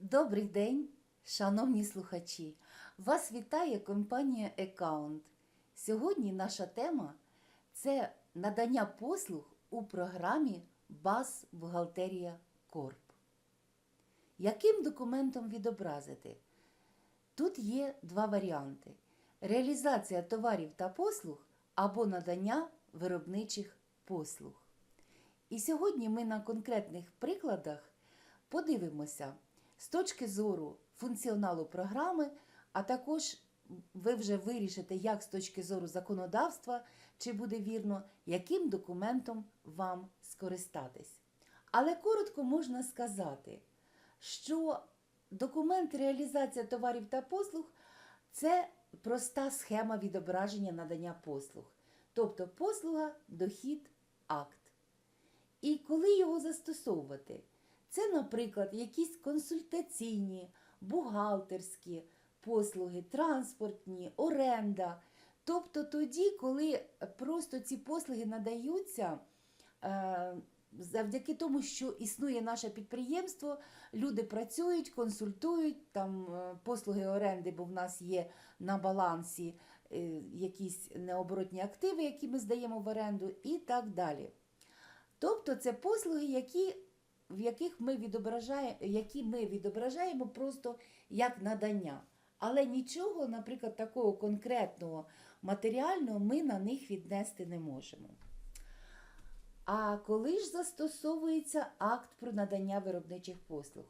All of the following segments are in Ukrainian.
Добрий день, шановні слухачі! Вас вітає компанія Account. Сьогодні наша тема це надання послуг у програмі БАС Бухгалтерія Корп. Яким документом відобразити? Тут є два варіанти: реалізація товарів та послуг або надання виробничих послуг. І сьогодні ми на конкретних прикладах подивимося з точки зору функціоналу програми, а також ви вже вирішите, як з точки зору законодавства, чи буде вірно, яким документом вам скористатись. Але коротко можна сказати, що документ реалізація товарів та послуг це проста схема відображення надання послуг, тобто послуга, дохід, акт. І коли його застосовувати? Це, наприклад, якісь консультаційні, бухгалтерські послуги, транспортні, оренда. Тобто тоді, коли просто ці послуги надаються е, завдяки тому, що існує наше підприємство, люди працюють, консультують, там е, послуги оренди, бо в нас є на балансі е, якісь необоротні активи, які ми здаємо в оренду, і так далі. Тобто це послуги, які, в яких ми відображаємо, які ми відображаємо просто як надання. Але нічого, наприклад, такого конкретного матеріального ми на них віднести не можемо. А коли ж застосовується акт про надання виробничих послуг?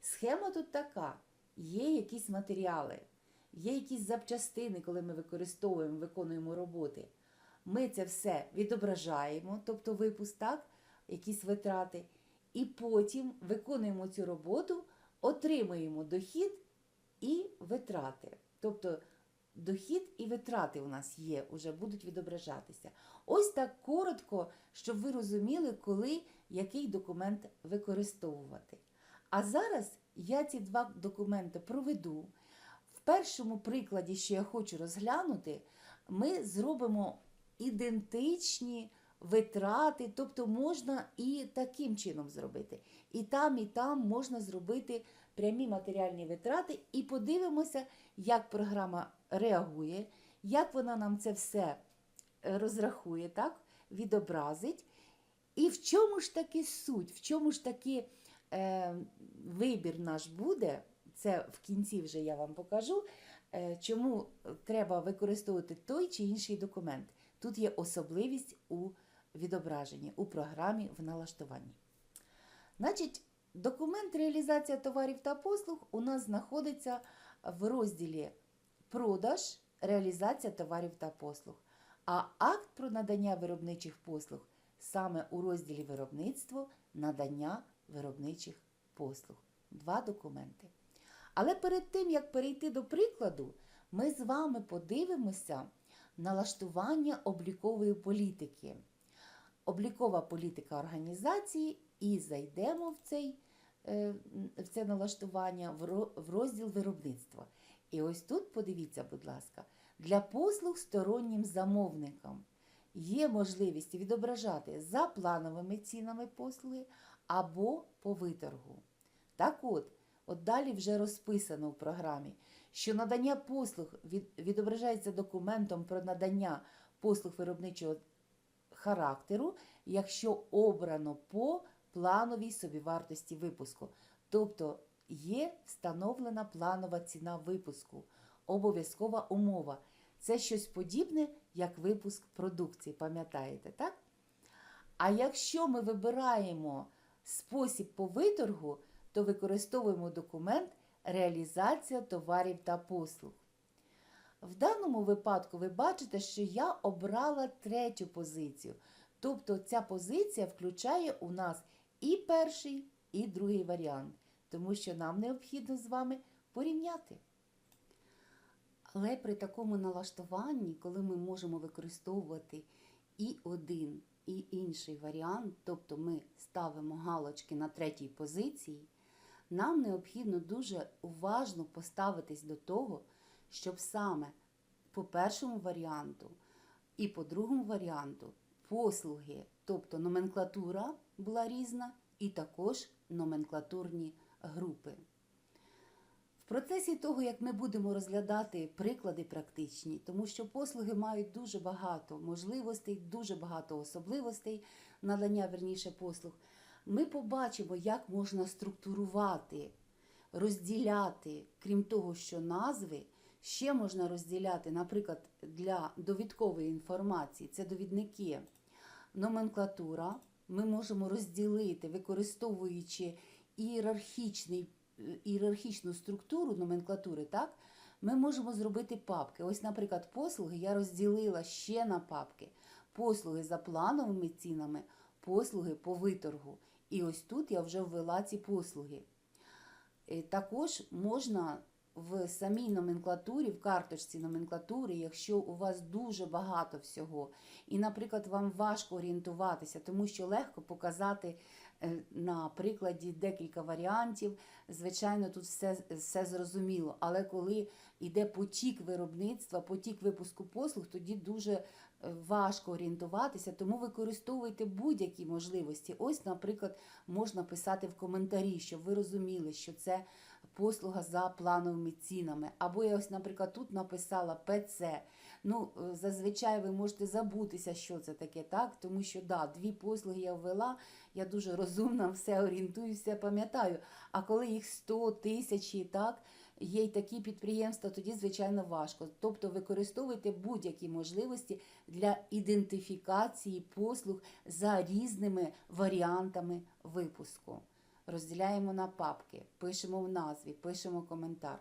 Схема тут така: є якісь матеріали, є якісь запчастини, коли ми використовуємо, виконуємо роботи. Ми це все відображаємо, тобто випуск, так, якісь витрати, і потім виконуємо цю роботу, отримуємо дохід і витрати. Тобто дохід і витрати у нас є, вже будуть відображатися. Ось так коротко, щоб ви розуміли, коли який документ використовувати. А зараз я ці два документи проведу. В першому прикладі, що я хочу розглянути, ми зробимо ідентичні витрати, тобто можна і таким чином зробити. І там, і там можна зробити прямі матеріальні витрати, і подивимося, як програма реагує, як вона нам це все е, розрахує, так, відобразить. І в чому ж таки суть, в чому ж таки е, вибір наш буде, це в кінці вже я вам покажу, е, чому треба використовувати той чи інший документ. Тут є особливість у відображенні, у програмі в налаштуванні. Значить, документ реалізація товарів та послуг у нас знаходиться в розділі продаж, реалізація товарів та послуг. А акт про надання виробничих послуг саме у розділі виробництво надання виробничих послуг. Два документи. Але перед тим, як перейти до прикладу, ми з вами подивимося налаштування облікової політики. Облікова політика організації і зайдемо в, цей, е, в це налаштування в розділ виробництва. І ось тут, подивіться, будь ласка, для послуг стороннім замовникам є можливість відображати за плановими цінами послуги або по виторгу. Так от, от далі вже розписано в програмі, що надання послуг відображається документом про надання послуг виробничого характеру, якщо обрано по плановій собівартості випуску. Тобто є встановлена планова ціна випуску, обов'язкова умова. Це щось подібне, як випуск продукції, пам'ятаєте, так? А якщо ми вибираємо спосіб по виторгу, то використовуємо документ реалізація товарів та послуг. В даному випадку ви бачите, що я обрала третю позицію. Тобто ця позиція включає у нас і перший, і другий варіант, тому що нам необхідно з вами порівняти. Але при такому налаштуванні, коли ми можемо використовувати і один, і інший варіант, тобто ми ставимо галочки на третій позиції, нам необхідно дуже уважно поставитись до того, щоб саме по першому варіанту і по другому варіанту послуги, тобто номенклатура була різна, і також номенклатурні групи. В процесі того, як ми будемо розглядати приклади практичні, тому що послуги мають дуже багато можливостей, дуже багато особливостей надання верніше послуг, ми побачимо, як можна структурувати, розділяти, крім того, що назви, ще можна розділяти, наприклад, для довідкової інформації, це довідники, номенклатура. Ми можемо розділити, використовуючи ієрархічний ієрархічну структуру номенклатури, так, ми можемо зробити папки. Ось, наприклад, послуги я розділила ще на папки. Послуги за плановими цінами, послуги по виторгу. І ось тут я вже ввела ці послуги. Е, Також можна в самій номенклатурі, в карточці номенклатури, якщо у вас дуже багато всього, і, наприклад, вам важко орієнтуватися, тому що легко показати е, на прикладі декілька варіантів. Звичайно, тут все, все зрозуміло. Але коли йде потік виробництва, потік випуску послуг, тоді дуже е, важко орієнтуватися, тому використовуйте будь-які можливості. Ось, наприклад, можна писати в коментарі, щоб ви розуміли, що це послуга за плановими цінами. Або я ось, наприклад, тут написала ПЦ. Ну, е, зазвичай ви можете забутися, що це таке, так? Тому що да, дві послуги я ввела, я дуже розумна, все орієнтуюся, все пам'ятаю. А коли їх 100 тисячі, так, є й такі підприємства, тоді, звичайно, важко. Тобто використовуйте будь-які можливості для ідентифікації послуг за різними варіантами випуску. Розділяємо на папки, пишемо в назві, пишемо коментар.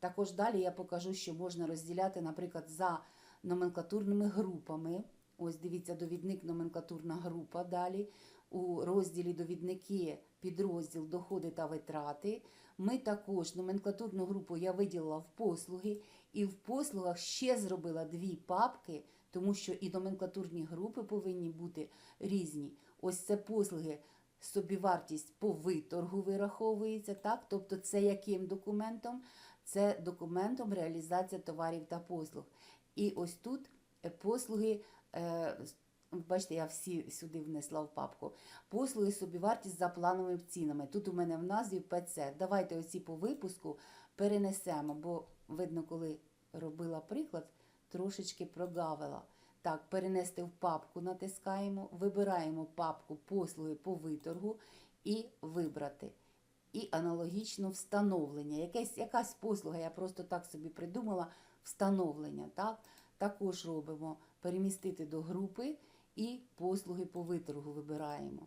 Також далі я покажу, що можна розділяти, наприклад, за номенклатурними групами. Ось дивіться, довідник номенклатурна група. Далі у розділі довідники, підрозділ доходи та витрати. Ми також номенклатурну групу я виділила в послуги, і в послугах ще зробила дві папки, тому що і номенклатурні групи повинні бути різні. Ось це послуги. Собівартість по виторгу вираховується, так? Тобто це яким документом? Це документом реалізація товарів та послуг. І ось тут е, послуги, е, бачите, я всі сюди внесла в папку. Послуги собівартість за плановими цінами. Тут у мене в назві ПЦ. Давайте оці по випуску перенесемо, бо видно, коли робила приклад, трошечки прогавила. Так, перенести в папку натискаємо, вибираємо папку послуги по виторгу і вибрати. І аналогічно встановлення. Якась, якась послуга, я просто так собі придумала, встановлення. Так? Також робимо перемістити до групи і послуги по виторгу вибираємо.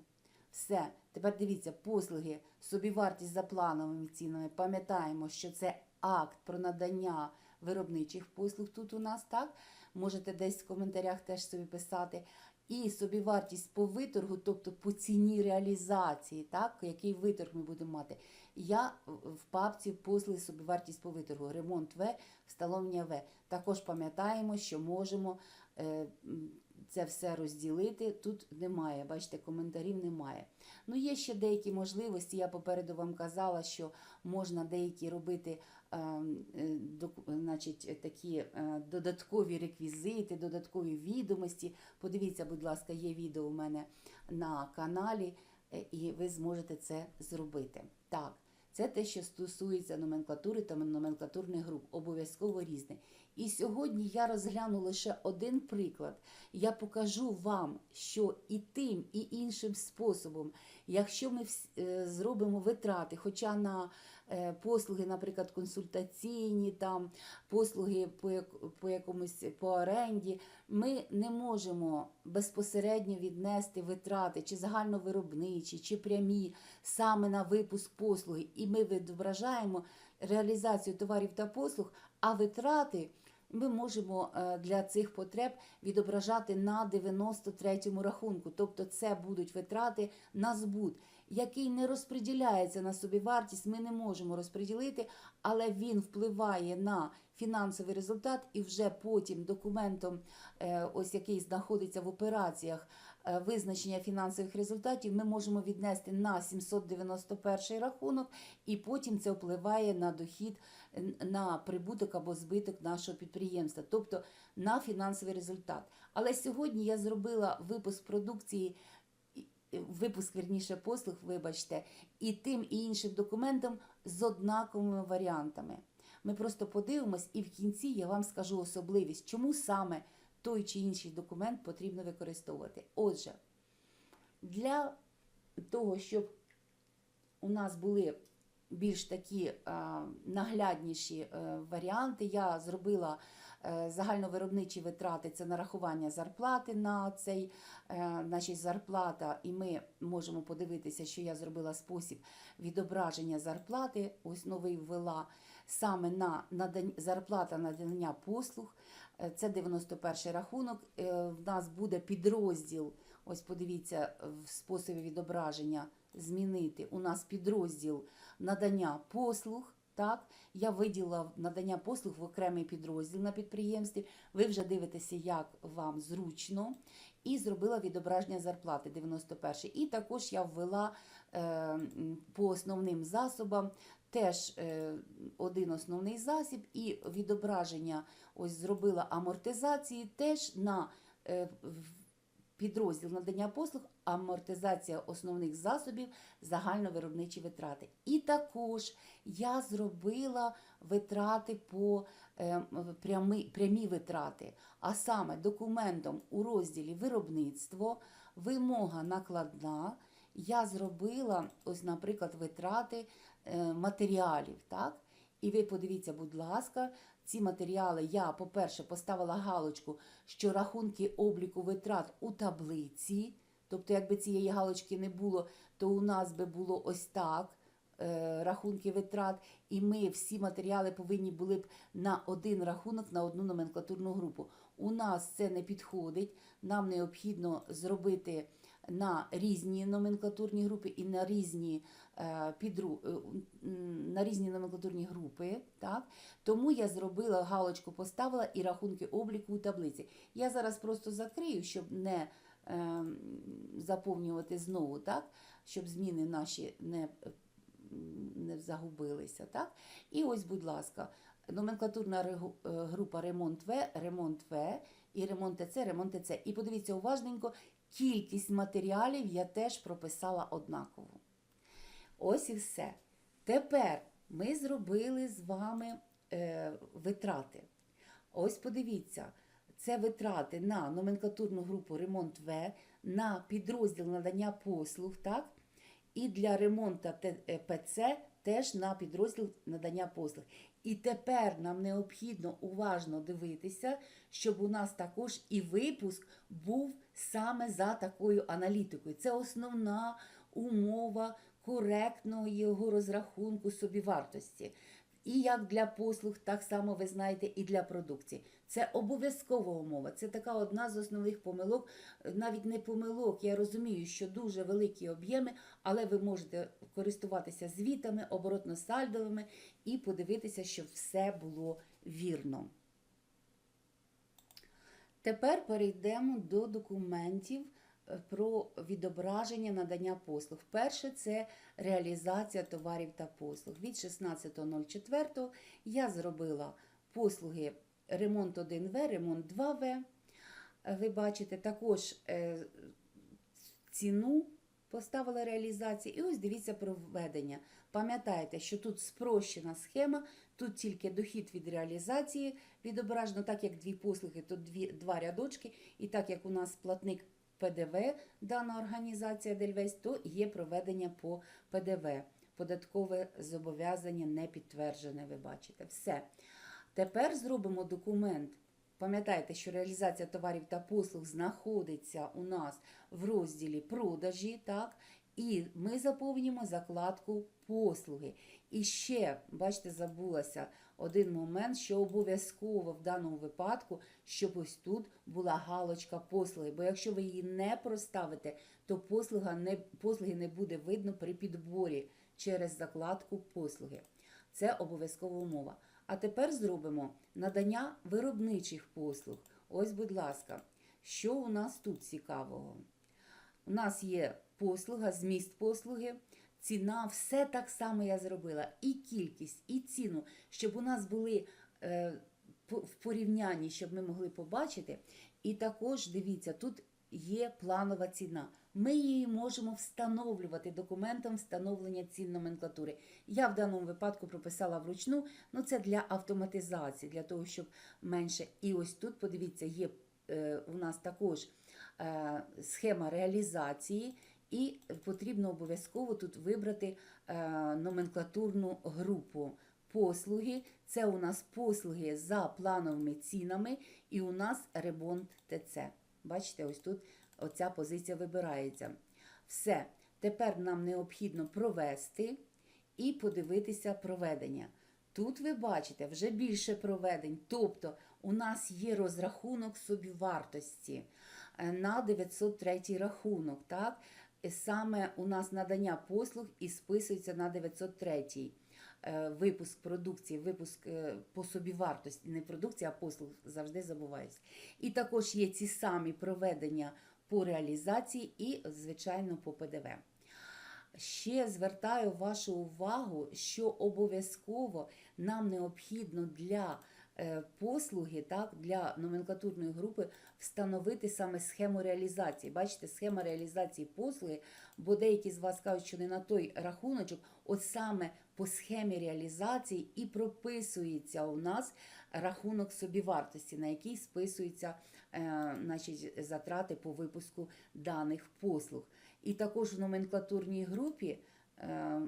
Все, тепер дивіться, послуги, собівартість за плановими цінами. Пам'ятаємо, що це акт про надання виробничих послуг тут у нас, так? Можете десь в коментарях теж собі писати. І собівартість по виторгу, тобто по ціні реалізації, так, який виторг ми будемо мати. Я в папці послуги собівартість по виторгу, ремонт В, встановлення В. Також пам'ятаємо, що можемо е, це все розділити. Тут немає, бачите, коментарів немає. Ну, є ще деякі можливості. Я попереду вам казала, що можна деякі робити значить, е, такі е, додаткові реквізити, додаткові відомості. Подивіться, будь ласка, є відео у мене на каналі, е, і ви зможете це зробити. Так. Це те, що стосується номенклатури та номенклатурних груп, обов'язково різне. І сьогодні я розгляну лише один приклад. Я покажу вам, що і тим, і іншим способом, якщо ми е, зробимо витрати, хоча на е, послуги, наприклад, консультаційні, там послуги по, по якомусь по оренді, ми не можемо безпосередньо віднести витрати, чи загальновиробничі, чи прямі саме на випуск послуги, і ми відображаємо реалізацію товарів та послуг, а витрати ми можемо е, для цих потреб відображати на 93-му рахунку. Тобто це будуть витрати на збут, який не розподіляється на собівартість, ми не можемо розподілити, але він впливає на фінансовий результат і вже потім документом, е, ось який знаходиться в операціях е, визначення фінансових результатів, ми можемо віднести на 791 рахунок, і потім це впливає на дохід, на прибуток або збиток нашого підприємства, тобто на фінансовий результат. Але сьогодні я зробила випуск продукції випуск вірніше послуг, вибачте, і тим і іншим документом з однаковими варіантами. Ми просто подивимось, і в кінці я вам скажу особливість, чому саме той чи інший документ потрібно використовувати. Отже, для того, щоб у нас були більш такі е, наглядніші е, варіанти, я зробила е, загальновиробничі витрати, це нарахування зарплати на цей значить, зарплата, і ми можемо подивитися, що я зробила спосіб відображення зарплати. Ось новий ввела саме на надання зарплата надання послуг. Це 91 рахунок. В нас буде підрозділ. Ось подивіться в способі відображення змінити. У нас підрозділ надання послуг. Так, я виділила надання послуг в окремий підрозділ на підприємстві. Ви вже дивитеся, як вам зручно, і зробила відображення зарплати 91. І також я ввела е, по основним засобам теж е, один основний засіб, і відображення ось зробила амортизації теж на е, підрозділ надання послуг, амортизація основних засобів, загальновиробничі витрати. І також я зробила витрати по е, прямі, прямі витрати, а саме документом у розділі виробництво, вимога накладна. Я зробила, ось, наприклад, витрати е, матеріалів. Так? І ви подивіться, будь ласка, ці матеріали я, по-перше, поставила галочку, що рахунки обліку витрат у таблиці. Тобто, якби цієї галочки не було, то у нас би було ось так. е, Рахунки витрат, і ми всі матеріали повинні були б на один рахунок, на одну номенклатурну групу. У нас це не підходить. Нам необхідно зробити на різні номенклатурні групи і на різні, е, підру, е, на різні номенклатурні групи. Так? Тому я зробила галочку, поставила і рахунки обліку у таблиці. Я зараз просто закрию, щоб не е, заповнювати знову, так? щоб зміни наші не, не загубилися. Так? І ось, будь ласка, номенклатурна група ремонт В, ремонт В і ремонт ТЦ, ремонт ТЦ. І подивіться уважненько, кількість матеріалів я теж прописала однаково. Ось і все. Тепер ми зробили з вами е, витрати. Ось подивіться, це витрати на номенклатурну групу ремонт В, на підрозділ надання послуг, так? І для ремонту е, ПЦ теж на підрозділ надання послуг. І тепер нам необхідно уважно дивитися, щоб у нас також і випуск був саме за такою аналітикою. Це основна умова коректного його розрахунку собівартості. І як для послуг, так само ви знаєте, і для продукції. Це обов'язкова умова. Це така одна з основних помилок, навіть не помилок. Я розумію, що дуже великі об'єми, але ви можете користуватися звітами, оборотно-сальдовими і подивитися, щоб все було вірно. Тепер перейдемо до документів про відображення надання послуг. Перше це реалізація товарів та послуг. Від 16.04 я зробила послуги ремонт 1В, ремонт 2В. Е, Ви бачите також е, ціну поставила реалізації. І ось дивіться проведення. Пам'ятаєте, що тут спрощена схема, тут тільки дохід від реалізації відображено, так як дві послуги, то дві, два рядочки, і так як у нас платник ПДВ, дана організація Дельвесь, то є проведення по ПДВ. Податкове зобов'язання не підтверджене, ви бачите. Все. Тепер зробимо документ. Пам'ятайте, що реалізація товарів та послуг знаходиться у нас в розділі продажі, так? І ми заповнюємо закладку послуги. І ще, бачите, забулася один момент, що обов'язково в даному випадку, щоб ось тут була галочка послуги. Бо якщо ви її не проставите, то послуга не, послуги не буде видно при підборі через закладку послуги. Це обов'язкова умова. А тепер зробимо надання виробничих послуг. Ось, будь ласка, що у нас тут цікавого? У нас є послуга, зміст послуги, ціна, все так само я зробила. І кількість, і ціну, щоб у нас були е, в порівнянні, щоб ми могли побачити. І також дивіться, тут є планова ціна. Ми її можемо встановлювати документом встановлення цін номенклатури. Я в даному випадку прописала вручну, ну це для автоматизації, для того, щоб менше. І ось тут, подивіться, є е, у нас також е, схема реалізації, і потрібно обов'язково тут вибрати е, номенклатурну групу. Послуги це у нас послуги за плановими цінами, і у нас ремонт ТЦ. Бачите, ось тут оця позиція вибирається. Все. Тепер нам необхідно провести і подивитися проведення. Тут ви бачите вже більше проведень, тобто у нас є розрахунок собівартості е, на 903 рахунок. Так? Саме у нас надання послуг і списується на 903 е, випуск продукції, випуск е, по собівартості, не продукція, а послуг завжди забуваюсь. І також є ці самі проведення по реалізації і, звичайно, по ПДВ. Ще звертаю вашу увагу, що обов'язково нам необхідно для послуги, так, для номенклатурної групи встановити саме схему реалізації. Бачите, схема реалізації послуги, бо деякі з вас кажуть, що не на той рахуночок, от саме по схемі реалізації і прописується у нас рахунок собівартості, на який списуються е, значить, затрати по випуску даних послуг. І також в номенклатурній групі е,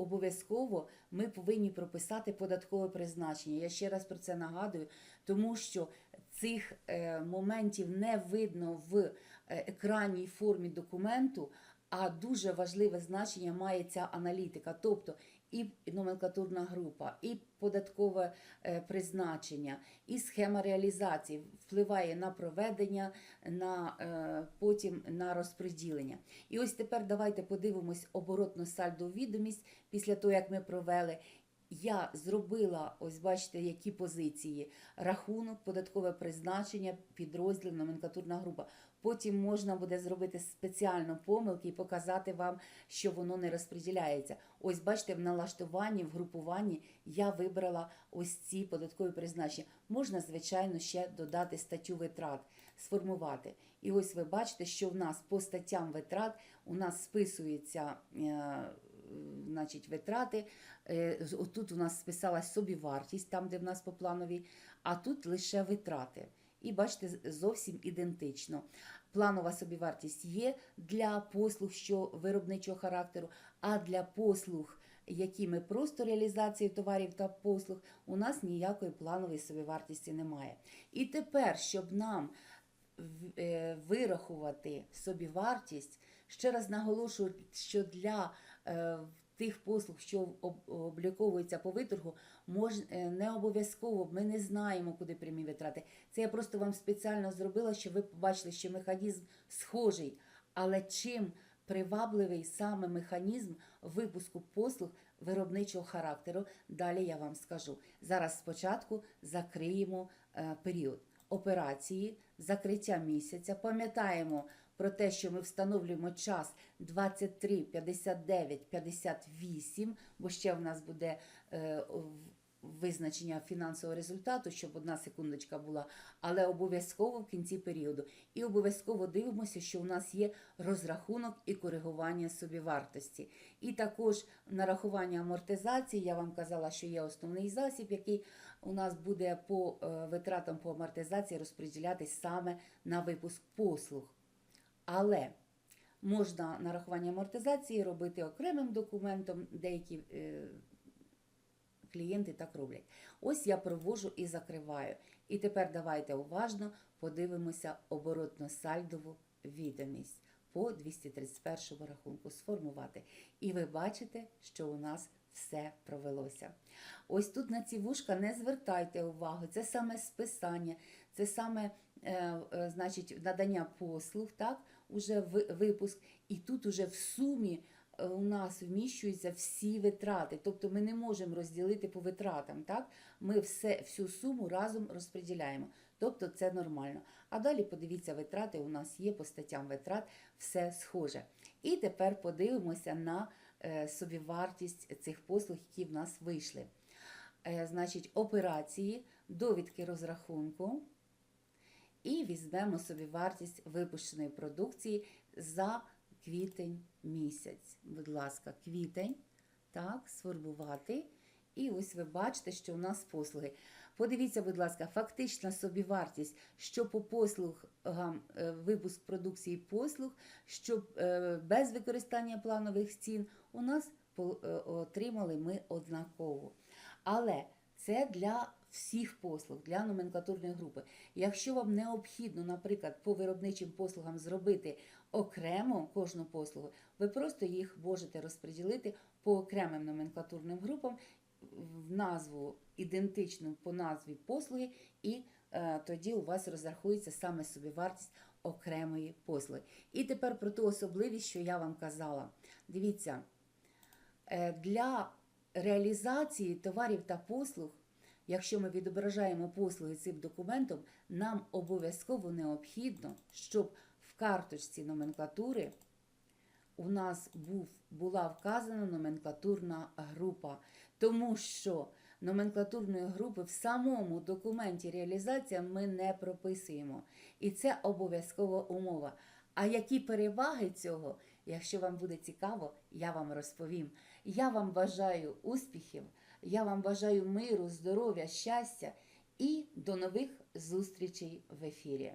обов'язково ми повинні прописати податкове призначення. Я ще раз про це нагадую, тому що цих е, моментів не видно в е, екранній формі документу, а дуже важливе значення має ця аналітика. Тобто і номенклатурна група, і податкове е, призначення, і схема реалізації впливає на проведення, на е, потім на розподілення. І ось тепер давайте подивимось оборотну сальдову відомість після того, як ми провели. Я зробила, ось бачите, які позиції: рахунок, податкове призначення, підрозділ, номенклатурна група. Потім можна буде зробити спеціально помилки і показати вам, що воно не розподіляється. Ось бачите, в налаштуванні, в групуванні я вибрала ось ці податкові призначення. Можна, звичайно, ще додати статтю витрат, сформувати. І ось ви бачите, що в нас по статтям витрат у нас списується. Е, Значить, витрати. Е, Тут у нас списалась собівартість, там, де в нас по плановій, а тут лише витрати. І бачите, зовсім ідентично. Планова собівартість є для послуг, що виробничого характеру, а для послуг, які ми просто реалізації товарів та послуг, у нас ніякої планової собівартості немає. І тепер, щоб нам е, вирахувати собівартість, ще раз наголошую, що для е, тих послуг, що об- обліковуються по виторгу, мож, е, не обов'язково, ми не знаємо, куди прямі витрати. Це я просто вам спеціально зробила, щоб ви побачили, що механізм схожий. Але чим привабливий саме механізм випуску послуг виробничого характеру, далі я вам скажу. Зараз спочатку закриємо е, період операції, закриття місяця. Пам'ятаємо про те, що ми встановлюємо час 23, 59, 58, бо ще в нас буде е, визначення фінансового результату, щоб одна секундочка була, але обов'язково в кінці періоду. І обов'язково дивимося, що у нас є розрахунок і коригування собівартості. І також нарахування амортизації. Я вам казала, що є основний засіб, який у нас буде по е, витратам по амортизації розподілятись саме на випуск послуг. Але можна нарахування амортизації робити окремим документом, деякі е, клієнти так роблять. Ось я провожу і закриваю. І тепер давайте уважно подивимося оборотно-сальдову відомість по 231 рахунку сформувати. І ви бачите, що у нас все провелося. Ось тут на ці вушка не звертайте увагу, це саме списання, це саме е, е, значить, надання послуг, так, уже ви- випуск, і тут уже в сумі у нас вміщуються всі витрати. Тобто ми не можемо розділити по витратам. Так? Ми все, всю суму разом розподіляємо. Тобто це нормально. А далі подивіться, витрати у нас є по статтям витрат, все схоже. І тепер подивимося на е, собівартість цих послуг, які в нас вийшли. Е, значить, операції, довідки розрахунку. і візьмемо собі вартість випущеної продукції за квітень місяць. Будь ласка, квітень. Так, сформувати. І ось ви бачите, що у нас послуги. Подивіться, будь ласка, фактична собівартість, що по послугам е, випуск продукції послуг, що е, без використання планових цін, у нас е, отримали ми однаково. Але це для всіх послуг, для номенклатурної групи. Якщо вам необхідно, наприклад, по виробничим послугам зробити окремо кожну послугу, ви просто їх можете розподілити по окремим номенклатурним групам в назву ідентичну по назві послуги, і е, тоді у вас розрахується саме собівартість окремої послуги. І тепер про ту особливість, що я вам казала. Дивіться, е, для реалізації товарів та послуг, якщо ми відображаємо послуги цим документом, нам обов'язково необхідно, щоб карточці номенклатури у нас був, була вказана номенклатурна група, тому що номенклатурної групи в самому документі реалізація ми не прописуємо. І це обов'язкова умова. А які переваги цього, якщо вам буде цікаво, я вам розповім. Я вам бажаю успіхів, я вам бажаю миру, здоров'я, щастя і до нових зустрічей в ефірі.